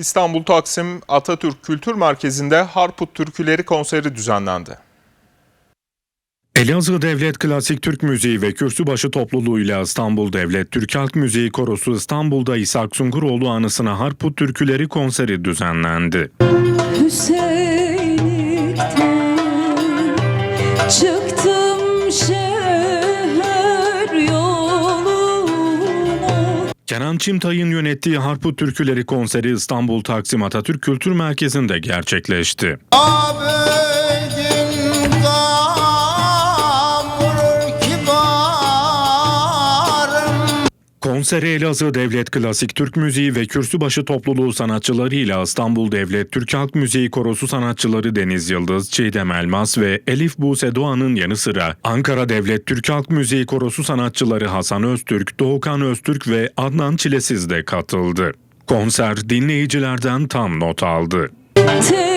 İstanbul Taksim Atatürk Kültür Merkezi'nde Harput Türküleri konseri düzenlendi. Elazığ Devlet Klasik Türk Müziği ve Kürsübaşı topluluğuyla İstanbul Devlet Türk Halk Müziği Korosu İstanbul'da İshak Sunguroğlu anısına Harput Türküleri konseri düzenlendi. Hüseyinlikten çıktım şehir Kenan Çimtay'ın yönettiği Harput Türküleri konseri İstanbul Taksim Atatürk Kültür Merkezi'nde gerçekleşti. Abedin Konseri Elazığ Devlet Klasik Türk Müziği ve Kürsübaşı topluluğu sanatçılarıyla İstanbul Devlet Türk Halk Müziği Korosu sanatçıları Deniz Yıldız, Çiğdem Elmas ve Elif Buse Doğan'ın yanı sıra Ankara Devlet Türk Halk Müziği Korosu sanatçıları Hasan Öztürk, Doğukan Öztürk ve Adnan Çilesiz de katıldı. Konser dinleyicilerden tam not aldı. Tek